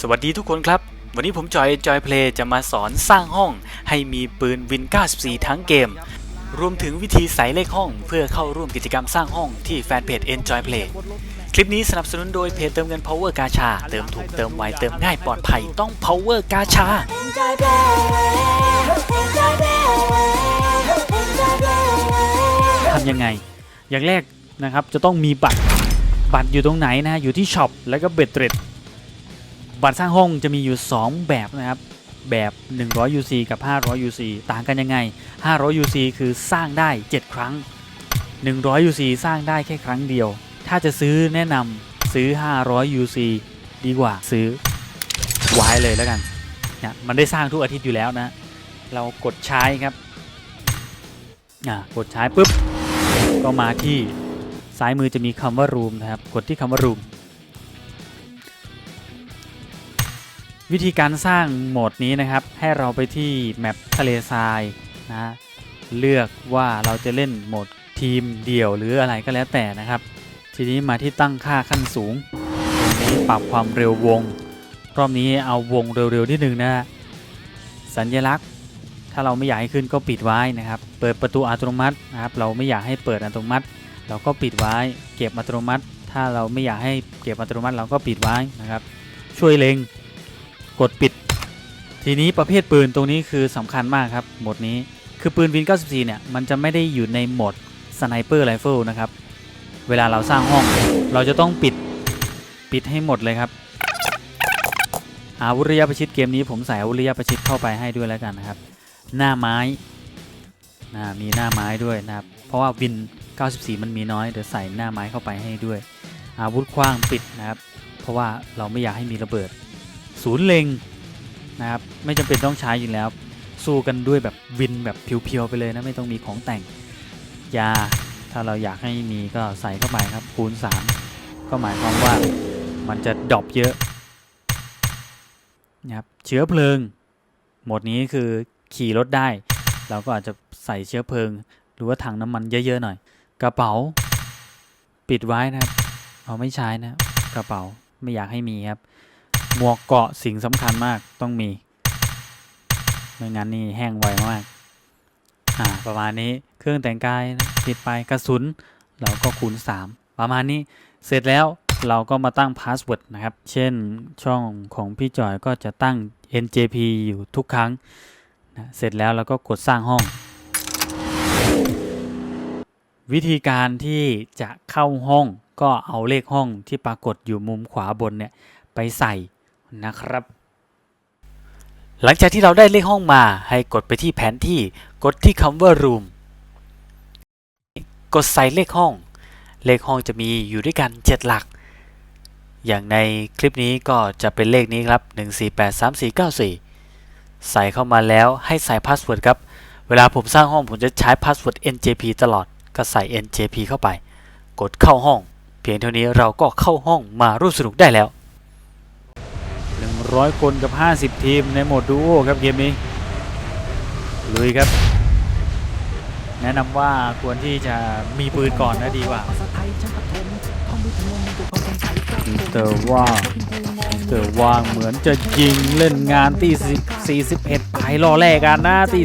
สวัสดีทุกคนครับ วันนี้ผมจอยจอยเพลย์จะมาสอนสร้างห้อง ให้มีปืนวิน 94 ทั้งเกม รวมถึงวิธีใส่เลขห้อง เพื่อเข้าร่วมกิจกรรมสร้างห้องที่แฟนเพจ Enjoy Play คลิปนี้สนับสนุนโดยเพจเติมเงิน Power กาชา เติมถูกเติมไวเติมง่ายปลอดภัยต้อง Power กาชา Enjoy play, enjoy play, enjoy play. ทำยังไง อย่างแรกนะครับจะต้องมีบัตร บัตรอยู่ตรงไหนนะ อยู่ที่ช็อปแล้วก็เบ็ดเตร็ด บัตรสร้างห้องจะมีอยู่ 2 แบบนะครับ แบบ 100 UC กับ 500 UC ต่างกันยังไง 500 UC คือสร้างได้ 7 ครั้ง 100 UC สร้างได้แค่ครั้งเดียว ถ้าจะซื้อแนะนำซื้อ 500 UC ดีกว่าซื้อไว้เลยแล้วกันเนี่ยมันได้สร้างทุกอาทิตย์อยู่แล้วนะ เรากดใช้ครับอ่ากดใช้ปุ๊บ ก็มาที่ซ้ายมือจะมีคำว่า room นะครับ กดที่คำว่า room วิธีการสร้างโหมดนี้นะครับ ให้เราไปที่แมปทะเลทรายนะเลือกว่าเราจะเล่นโหมดทีมเดี่ยวหรืออะไรก็แล้วแต่นะครับ ทีนี้มาที่ตั้งค่าขั้นสูงตรงนี้ปรับความเร็ววง รอบนี้เอาวงเร็วๆนิดนึงนะฮะสัญลักษณ์ ถ้าเราไม่อยากให้ขึ้นก็ปิดไว้นะครับ เปิดประตูอัตโนมัตินะครับ เราไม่อยากให้เปิดอัตโนมัติ เราก็ปิดไว้ เก็บอัตโนมัติ ถ้าเราไม่อยากให้เก็บอัตโนมัติเราก็ปิดไว้นะครับ ช่วยเล็ง กดปิด ทีนี้ประเภทปืนตรงนี้คือสำคัญมากครับโหมดนี้คือปืนวิน 94 เนี่ย มันจะไม่ได้อยู่ในโหมดสไนเปอร์ไรเฟิลนะครับ เวลาเราสร้างห้อง เราจะต้องปิดปิดให้หมดเลยครับอาวุธระยะประชิดเกมนี้ผมใส่อาวุธระยะประชิดเข้าไปให้ด้วยแล้วกันนะครับ หน้าไม้นะมีหน้าไม้ด้วยนะครับ เพราะว่าวิน 94 มันมีน้อยเดี๋ยวใส่หน้าไม้เข้าไปให้ด้วย อาวุธคว้างปิดนะครับ เพราะว่าเราไม่อยากให้มีระเบิด ศูนย์เล็งนะครับไม่จำเป็นต้องใช้อยู่แล้ว สู้กันด้วยแบบวินแบบเพียวๆไปเลยนะไม่ต้องมีของแต่งยา ถ้าเราอยากให้มีก็ใส่เข้าไปครับคูณ 3 ก็หมายความว่ามันจะดรอปเยอะนะครับเชื้อเพลิง หมดนี้คือขี่รถได้ เราก็อาจจะใส่เชื้อเพลิง หรือว่าถังน้ำมันเยอะๆหน่อย กระเป๋า ปิดไว้นะครับ เอาไม่ใช้นะกระเป๋าไม่อยากให้มีครับ หมวกเกาะสิ่งสำคัญมากต้องมี ไม่งั้นนี่แห้งไวมาก อ่า ประมาณนี้เครื่องแต่งกายนะปิดไปกระสุน เราก็คูณ 3 ประมาณนี้เสร็จแล้วเราก็มาตั้งพาสเวิร์ดนะครับ เช่นช่องของพี่จอยก็จะตั้ง NJP อยู่ทุกครั้งนะเสร็จแล้วเราก็กดสร้างห้อง วิธีการที่จะเข้าห้องก็เอาเลขห้องที่ปรากฏอยู่มุมขวาบนเนี่ยไปใส่ นะครับ หลังจากที่เราได้เลขห้องมาให้กดไปที่แผนที่กดที่คำว่า room กดใส่เลขห้อง เลขห้องจะมีอยู่ด้วยกัน 7 หลัก อย่างในคลิปนี้ก็จะเป็นเลขนี้ครับ 1483494 ใส่เข้ามาแล้วให้ใส่พาสเวิร์ดครับ เวลาผมสร้างห้องผมจะใช้พาสเวิร์ด NJP ตลอด ก็ใส่ NJP เข้าไป กดเข้าห้อง เพียงเท่านี้เราก็เข้าห้องมาร่วมสนุกได้แล้ว 100 คนกับ 50 ทีมในโหมดดูโอครับเกมนี้ลุยครับ แนะนำว่าควรที่จะมีปืนก่อนนะดีกว่าเตอร์ว่างเตอร์ว่างเหมือนจะยิงเล่นงานตี41ไปรอแรกกันนะตี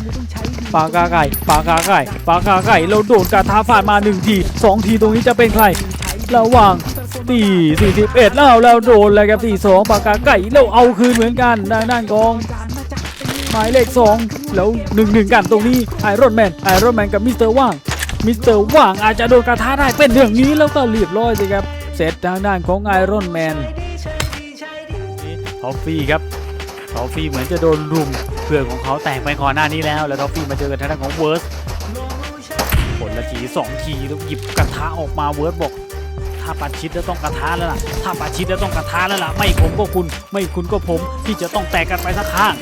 41ปากาไก่ปากาไก่ปากาไก่เราโดนกระทาฟาดมา 1 ที 2 ทีตรงนี้จะเป็นใคร ระหว่าง ตี41แล้วเราโดนแล้วครับตี2ปากกาไก่เราเอาคืนเหมือนกันด้านด้านกองหมายเลข2แล้ว1-1กันตรงนี้ไอรอนแมนไอรอนแมนกับมิสเตอร์ว่างมิสเตอร์ว่างอาจจะโดนกระทาได้เป็นอย่างนี้แล้วก็เรียบร้อยสิครับเสร็จทางด้านของไอรอนแมนทอฟฟี่ครับทอฟฟี่เหมือนจะโดนรุมเพื่อนของเขาแตกไปก่อนหน้านี้แล้ว แล้วทอฟฟี่มาเจอกันทางด้านของเวิร์สผลละทีสองทีแล้วหยิบกระทะออกมาเวิร์สบอก ถ้าปาชิดแล้วต้องกระทะแล้วล่ะ ถ้าปาชิดแล้วต้องกระทะแล้วล่ะ ไม่ผมก็คุณ ไม่คุณก็ผม ที่จะต้องแตกกันไปสักข้าง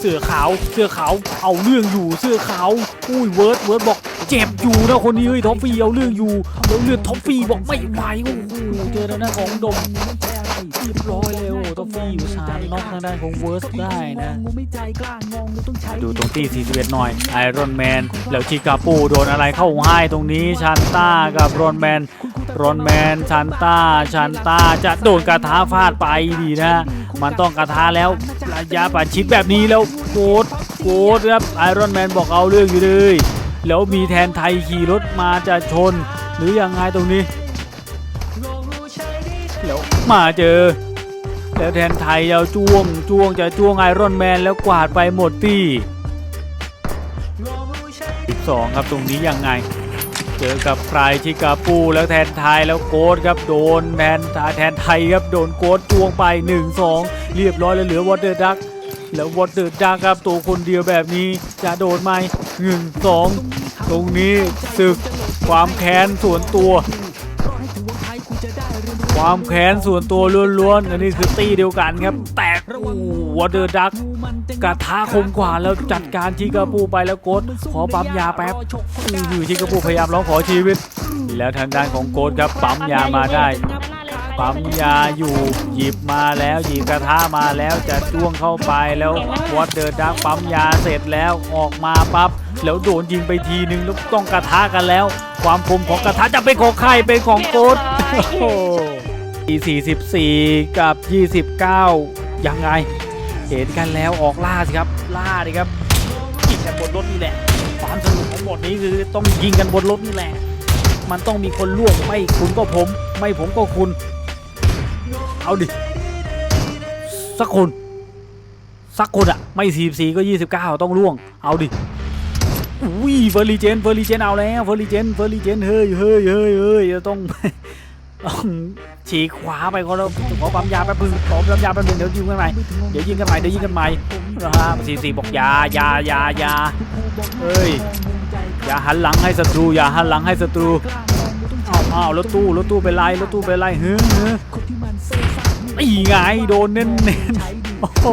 เสื้อขาว เสื้อขาว เอาเรื่องอยู่ เสื้อขาว อุ้ยเวิร์ดเวิร์ดบอกเจ็บอยู่นะคนนี้เฮ้ยท็อฟฟี่เอาเรื่องอยู่แล้วเลือดท็อฟฟี่บอกไม่ไหวโอ้โหเจอทางด้านของดมเรียบร้อยเลยโอ้ท็อฟฟี่อยู่ชาร์น็อกทางด้านของเวิร์สได้นะดูตรงที่ 41 หน่อยไอรอนแมนแล้วชิกาปูโดนอะไรเข้าให้ตรงนี้ชันต้ากับรอนแมน รอนแมนชันต้าชันต้าจะโดนกระทาฟาดไปดีนะ มันต้องกระทาแล้วระยะประชิดแบบนี้แล้วโกดโกดครับไอรอนแมนบอกเอาเรื่องอยู่เลย แล้วมีแทนไทยขี่รถมาจะชน หรือยังไงตรงนี้แล้วมาเจอ แล้วแทนไทยเอาจ้วงจ้วงจะจ้วงไอรอนแมนแล้วกวาดไปหมดที่12 ครับตรงนี้ยังไง เจอกับใครชิกาปูแล้วแทนไทยแล้วโกดครับโดนแทนแทนไทยครับโดนโกดจวงไป 1 2 เรียบร้อยแล้วเหลือวอเตอร์ดักแล้ววอเตอร์ดักครับตัวคนเดียวแบบนี้จะโดนไหมหนึ่งสองตรงนี้ศึกความแค้นส่วนตัว ความแค้นส่วนตัวล้วนๆ อันนี้คือตีเดียวกันครับ แตกวอเตอร์ดักกระทะคมกว่าแล้วจัดการชิกาปูไปแล้วโกดขอปั๊มยาแป๊บอื้อหือชิกาปูพยายามร้องขอชีวิต แล้วทางด้านของโกดครับปั๊มยามาได้ปั๊มยาอยู่หยิบมาแล้วหยิบกระทะมาแล้วจะจ้วงเข้าไปแล้ววอเตอร์ดักปั๊มยาเสร็จแล้วออกมาปั๊บแล้วโดนยิงไปทีนึงแล้วต้องกระทะกันแล้ว ความคมของกระทะจะเป็นของใครเป็นของโกดโอ้โห44 กับ 29 ยังไง เห็นกันแล้วออกล่าสิครับ ล่าดิครับยิงกันบนรถนี่แหละ ความสนุกของบทนี้คือต้องยิงกันบนรถนี่แหละ มันต้องมีคนล่วงไม่คุณก็ผม ไม่ผมก็คุณ เอาดิ สักคน สักคนอะไม่ 44 ก็ 29 ต้องล่วง เอาดิ อุ้ยเฟอร์รีเจนเฟอร์รีเจนเอาแล้วเฟอร์รีเจนเฟอร์รีเจนเฮ้ยเฮ้ยเฮ้ยเฮ้ยจะต้องต้องฉีกขวาไปขอเราขอปั๊มยาแป๊บนึงขอปั๊มยาแป๊บนึงเดี๋ยวยิงกันใหม่เดี๋ยวยิงกันใหม่เดี๋ยวยิงกันใหม่นะฮะสี่สี่บอกยายายายาเฮ้ยอย่าหันหลังให้ศัตรูอย่าหันหลังให้ศัตรูอ้าวอ้าวรถตู้รถตู้เป็นไรรถตู้เป็นไรเฮ้ยเฮ้ไงโดนเน้นเน้นโอ้โห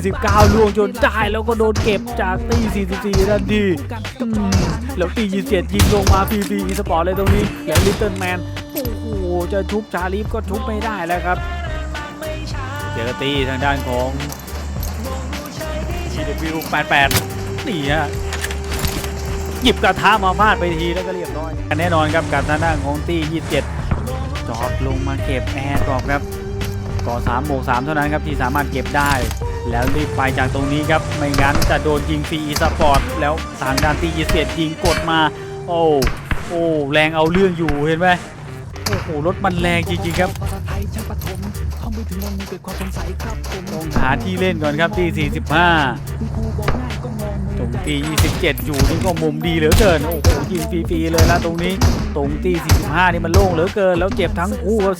29ล่วงจนได้แล้วก็โดนเก็บจากตี 44ทันทีแล้วตี 27ยิงลงมาฟรีอีสปอร์ตเลยตรงนี้ แล้วลิตเติ้ลแมน โอ้โห จะทุบชาลีฟก็ทุบไม่ได้แล้วครับ เจอตีทางด้านของ GW 88 นี่ฮะหยิบกระทะมาฟาดไปทีแล้วก็เรียบร้อยแน่นอนครับกับทางด้านของตี 27 จอดลงมาเก็บแอร์ดรอปครับ ก่อ3โบวก3เท่านั้นครับที่สามารถเก็บได้ แล้วรีบไปจากตรงนี้ครับ ไม่งั้นจะโดนยิงฟรีอีสปอร์ตแล้วทางด้านตียีเสียยิงกดมา โอ้โอ้แรงเอาเรื่องอยู่เห็นไหมโอ้โหรถมันแรงจริงๆครับต้องหาที่เล่นก่อนครับที่ 45 รงที่27 อยู่นี่ก็มุมดีเหลือเกิน โอ้โหยิงฟรีๆเลยละตรงนี้ ตรงที่45 นี่มันโล่งเหลือเกิน แล้วเจ็บทั้งคู่ครับ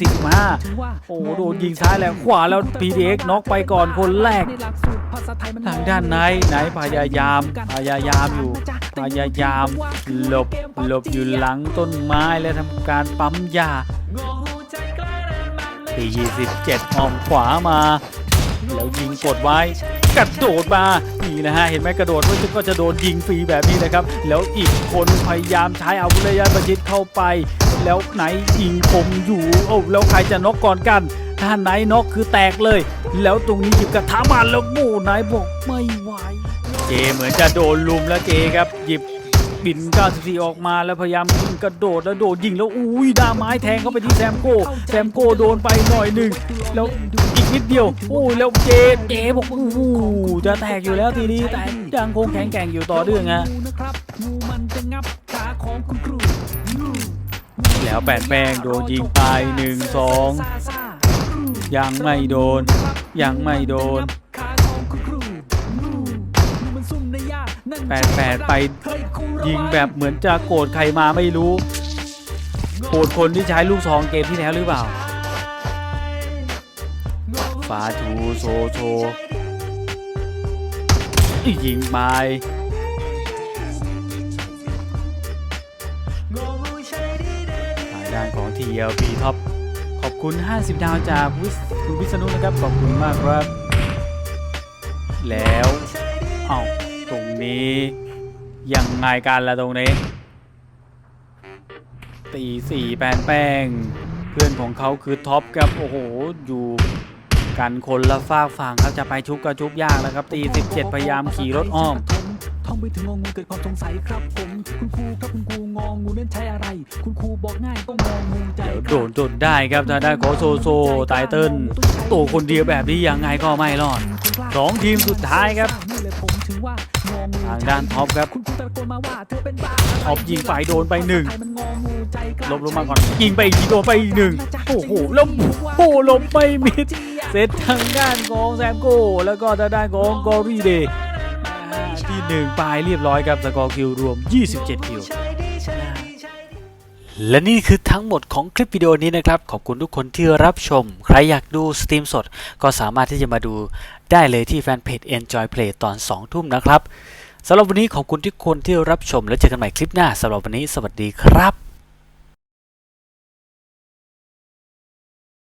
45 โอ้โหโดนยิงซ้ายแล้วขวาแล้ว PDX น็อกไปก่อนคนแรก ทางด้านไหนไหนพยายามพยายามอยู่พยายามหลบหลบอยู่หลังต้นไม้และทำการปั๊มยาตี27ออมขวามา แล้วยิงกดไว้ กระโดดมานี่นะฮะเห็นไหมกระโดดก็จะโดนยิงฟรีแบบนี้นะครับ แล้วอีกคนพยายามใช้อาวุธระยะประชิดเข้าไป แล้วไหนยิงผมอยู่โอ้แล้วใครจะน็อกก่อนกันถ้าไหนน็อกคือแตกเลย แล้วตรงนี้หยิบกระทะมาแล้วโม่ไหนบอกไม่ไหวเจเหมือนจะโดนลุมแล้วเจครับหยิบบิน94ออกมาแล้วพยายามกระโดดแล้วโดดยิงแล้วอุ้ยด้าไม้แทงเข้าไปที่แซมโก้แซมโก้โดนไปหน่อยหนึ่งแล้ว นิดเดียว โอ้ยแล้วเจเจบอกโอ้โหจะแตกอยู่แล้วทีนี้แต่ยังคงแข็งแกร่งอยู่ต่อเนื่องฮะแล้วแปดแป้งโดนยิงไปหนึ่งสองยังไม่โดน ยังไม่โดนแปดแปดไปยิงแบบเหมือนจะโกรธใครมาไม่รู้โกรธคนที่ใช้ลูกซองเกมที่แล้วหรือเปล่าาชูโซโชยิงไปทางด้านของ TLP ท็อปขอบคุณ 50 ดาวจากวิสคุณวิษณุนะครับ ขอบคุณมากครับ แล้วเอ้าตรงนี้ ยังไงกันละตรงนี้ ตีสี่แปนแป้ง เพื่อนของเขาคือท็อปครับ โอ้โห อยู่ กันคนละฝากฝั่งครับจะไปชุบก็ชุบยากแล้วครับตี 17 พยายามขี่รถอ้อมท่องไปถึงงองูเกิดความสงสัยครับผม คุณครูครับคุณครูงองูนั้นใช้อะไร คุณครูบอกง่ายก็งองูใจเดี๋ยวครับโดนจนได้ครับทางด้านของโซโซไตเติ้ลตัวคนเดียวแบบนี้ยังไงก็ไม่รอดสองทีมสุดท้ายครับนี่ เลยผมถึงว่างองูทางด้านท็อปครับคุณครูตะโกนมาว่าเธอเป็นบ้าท็อปยิงไปโดนไปหนึ่งใครมันงองูใจกล้าลบลงมาก่อนยิงไปอีกทีโดนไปอีกหนึ่งโอ้โหแล้วโอ้โหลบไม่มิดเซตทางด้านของแซมโก้แล้วก็ทางด้านของกอรีเดย์ที่หนึ่งปลายเรียบร้อยครับสกอร์คิวรวม 27 คิวและนี่คือทั้งหมดของคลิปวิดีโอนี้นะครับ ขอบคุณทุกคนที่รับชม ใครอยากดูสตรีมสด ก็สามารถที่จะมาดู ได้เลยที่แฟนเพจ Enjoy Play ตอน 2 ทุ่มนะครับสำหรับวันนี้ขอบคุณทุกคนที่รับชมและเจอกันใหม่คลิปหน้าสำหรับวันนี้สวัสดีครับ